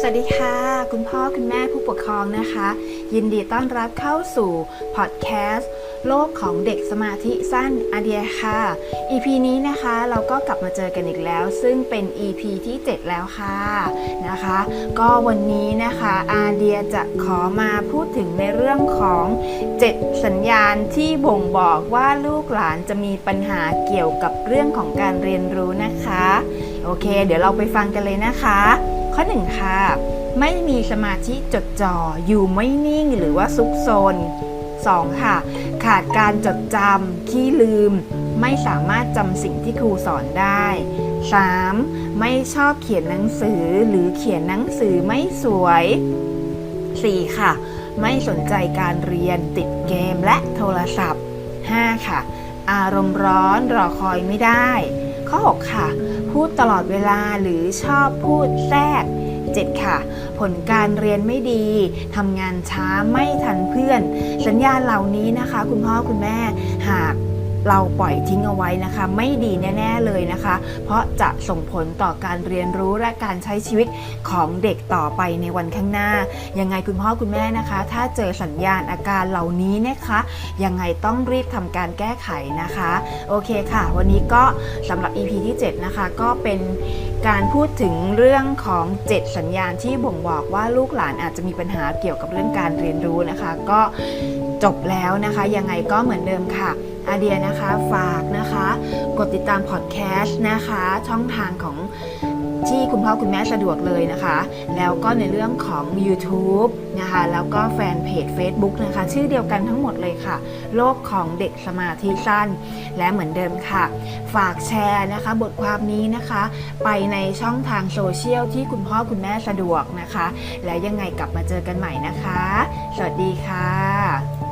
สวัสดีค่ะ คุณพ่อคุณแม่ผู้ปกครองนะคะ ยินดีต้อนรับเข้าสู่พอดแคสต์โลกของเด็กสมาธิสั้นอาเดียค่ะ EP นี้นะคะเราก็กลับมาเจอกันอีกแล้ว ซึ่งเป็น EP ที่ 7 แล้วค่ะนะคะ ก็วันนี้นะคะอาเดียจะขอมาพูดถึงในเรื่องของ 7 สัญญาณที่บ่งบอกว่าลูกหลานจะมีปัญหาเกี่ยวกับเรื่องของการเรียนรู้นะคะ โอเค เดี๋ยวเราไปฟังกันเลยนะคะ ข้อหนึ่งค่ะ ไม่มีสมาธิจดจ่ออยู่ไม่นิ่งหรือว่าซุกซน 2. ค่ะ ขาดการจดจำขี้ลืม ไม่สามารถจำสิ่งที่ครูสอนได้ 3. ไม่ชอบเขียนหนังสือหรือเขียนหนังสือไม่สวย 4. ค่ะ ไม่สนใจการเรียนติดเกมและโทรศัพท์ 5. ค่ะ อารมณ์ร้อนรอคอยไม่ได้ ข้อ 6 ค่ะ พูดตลอดเวลาหรือชอบพูดแทรก 7 ค่ะ ผลการเรียนไม่ดีทำงานช้าไม่ทันเพื่อน สัญญาณเหล่านี้นะคะ คุณพ่อคุณแม่หาก เราปล่อยทิ้งเอาไว้นะคะ ไม่ดีแน่ ๆเลยนะคะ เพราะจะส่งผลต่อการเรียนรู้และการใช้ชีวิตของเด็กต่อไปในวันข้างหน้า ยังไงคุณพ่อคุณแม่นะคะ ถ้าเจอสัญญาณอาการเหล่านี้นะคะ ยังไงต้องรีบทำการแก้ไขนะคะ โอเคค่ะ วันนี้ก็สำหรับ EP ที่ 7 นะคะ ก็เป็นการพูดถึงเรื่องของ 7 สัญญาณที่บ่งบอกว่าลูกหลานอาจจะมีปัญหาเกี่ยวกับเรื่องการเรียนรู้นะคะ ก็จบแล้วนะคะ ยังไงก็เหมือนเดิมค่ะ อาเดียนะคะฝากนะคะ กดติดตามพอดแคสต์นะคะ ช่องทางของที่คุณพ่อคุณแม่สะดวกเลยนะคะ แล้วก็ในเรื่องของ YouTube นะคะ แล้วก็แฟนเพจ Facebook นะคะ ชื่อเดียวกันทั้งหมดเลยค่ะ โลกของเด็กสมาธิสั้น และเหมือนเดิมค่ะ ฝากแชร์นะคะ บทความนี้นะคะ ไปในช่องทางโซเชียลที่คุณพ่อคุณแม่สะดวกนะคะ แล้วยังไงกลับมาเจอกันใหม่นะคะ สวัสดีค่ะ